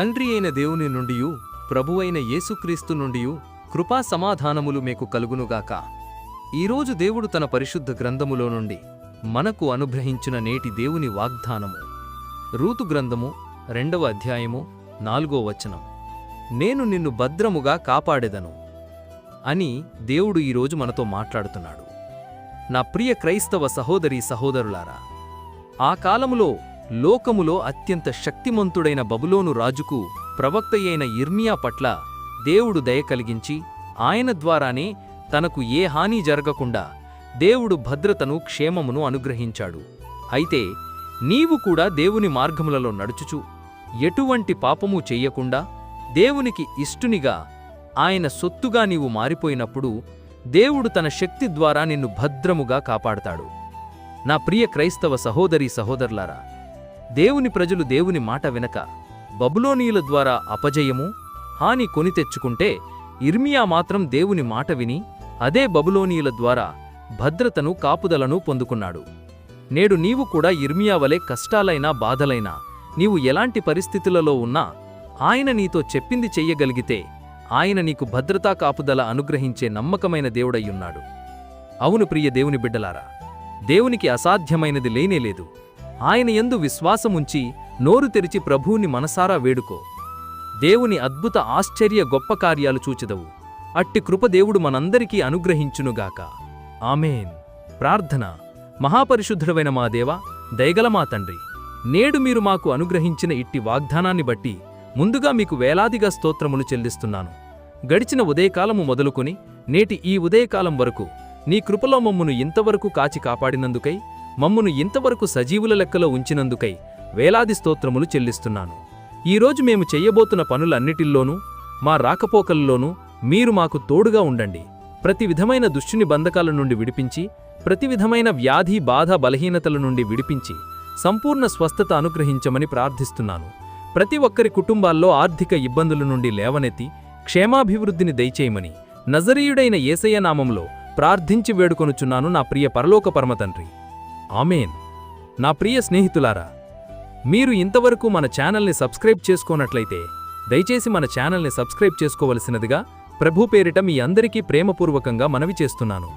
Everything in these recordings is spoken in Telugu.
తండ్రి అయిన దేవుని నుండియు ప్రభువైన యేసుక్రీస్తు నుండియు కృపా సమాధానములు మీకు కలుగునుగాక. ఈరోజు దేవుడు తన పరిశుద్ధ గ్రంథములో నుండి మనకు అనుగ్రహించిన నేటి దేవుని వాగ్దానము. రూతు గ్రంథము రెండవ అధ్యాయము నాలుగో వచనం. నేను నిన్ను భద్రముగా కాపాడెదను అని దేవుడు ఈరోజు మనతో మాట్లాడుతున్నాడు. నా ప్రియ క్రైస్తవ సహోదరి సహోదరులారా ఆ కాలములో లోకములో అత్యంత శక్తిమంతుడైన బబులోను రాజుకు ప్రవక్తయైన ఇర్మియా పట్ల దేవుడు దయ కలిగించి ఆయన ద్వారానే తనకు ఏ హాని జరగకుండా దేవుడు భద్రతను క్షేమమును అనుగ్రహించాడు. అయితే నీవు కూడా దేవుని మార్గములలో నడుచుచు ఎటువంటి పాపము చెయ్యకుండా దేవునికి ఇష్టునిగా ఆయన సొత్తుగా నీవు మారిపోయినప్పుడు దేవుడు తన శక్తి ద్వారా నిన్ను భద్రముగా కాపాడతాడు. నా ప్రియ క్రైస్తవ సహోదరి సహోదరులారా దేవుని ప్రజలు దేవుని మాట వినక బబులోనీయుల ద్వారా అపజయము హాని కొని తెచ్చుకుంటే ఇర్మియా మాత్రం దేవుని మాట విని అదే బబులోనీయుల ద్వారా భద్రతను కాపుదలను పొందుకున్నాడు. నేడు నీవు కూడా ఇర్మియా వలె కష్టాలైనా బాధలైనా నీవు ఎలాంటి పరిస్థితులలో ఉన్నా ఆయన నీతో చెప్పింది చెయ్యగలిగితే ఆయన నీకు భద్రతా కాపుదల అనుగ్రహించే నమ్మకమైన దేవుడయ్యున్నాడు. అవును ప్రియ దేవుని బిడ్డలారా దేవునికి అసాధ్యమైనది లేనేలేదు. ఆయన యందు విశ్వాసముంచి నోరు తెరిచి ప్రభువుని మనసారా వేడుకో. దేవుని అద్భుత ఆశ్చర్య గొప్ప కార్యాలు చూచెదవు. అట్టి కృపదేవుడు మనందరికీ అనుగ్రహించునుగాక ఆమెన్. ప్రార్థన. మహాపరిశుద్ధుడవైన మా దేవ దయగల మా తండ్రి నేడు మీరు మాకు అనుగ్రహించిన ఇట్టి వాగ్దానాన్ని బట్టి ముందుగా మీకు వేలాదిగా స్తోత్రములు చెల్లిస్తున్నాను. గడిచిన ఉదయకాలము మొదలుకొని నేటి ఈ ఉదయకాలం వరకు నీ కృపలో మమ్మును ఇంతవరకు కాచి కాపాడినందుకై మమ్మును ఇంతవరకు సజీవుల లెక్కలో ఉంచినందుకై వేలాది స్తోత్రములు చెల్లిస్తున్నాను. ఈరోజు మేము చెయ్యబోతున్న పనులన్నిటిల్లోనూ మా రాకపోకల్లోనూ మీరు మాకు తోడుగా ఉండండి. ప్రతి విధమైన దుష్టుని బంధకాల నుండి విడిపించి ప్రతి విధమైన వ్యాధి బాధ బలహీనతల నుండి విడిపించి సంపూర్ణ స్వస్థత అనుగ్రహించమని ప్రార్థిస్తున్నాను. ప్రతి ఒక్కరి కుటుంబాల్లో ఆర్థిక ఇబ్బందుల నుండి లేవనెత్తి క్షేమాభివృద్ధిని దయచేయమని నజరీయుడైన ఏసయ్య నామంలో ప్రార్థించి వేడుకొనుచున్నాను నా ప్రియ పరలోక పరమతండ్రి. ఆమెన్. నా ప్రియ స్నేహితులారా మీరు ఇంతవరకు మన ఛానల్ని సబ్స్క్రైబ్ చేసుకోనట్లయితే దయచేసి మన ఛానల్ని సబ్స్క్రైబ్ చేసుకోవలసినదిగా ప్రభు పేరిట మీ అందరికీ ప్రేమపూర్వకంగా మనవి చేస్తున్నాను.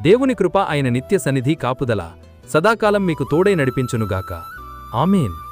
దేవుని కృప ఆయన నిత్య సన్నిధి కాపుదల సదాకాలం మీకు తోడై నడిపించునుగాక. ఆమెన్.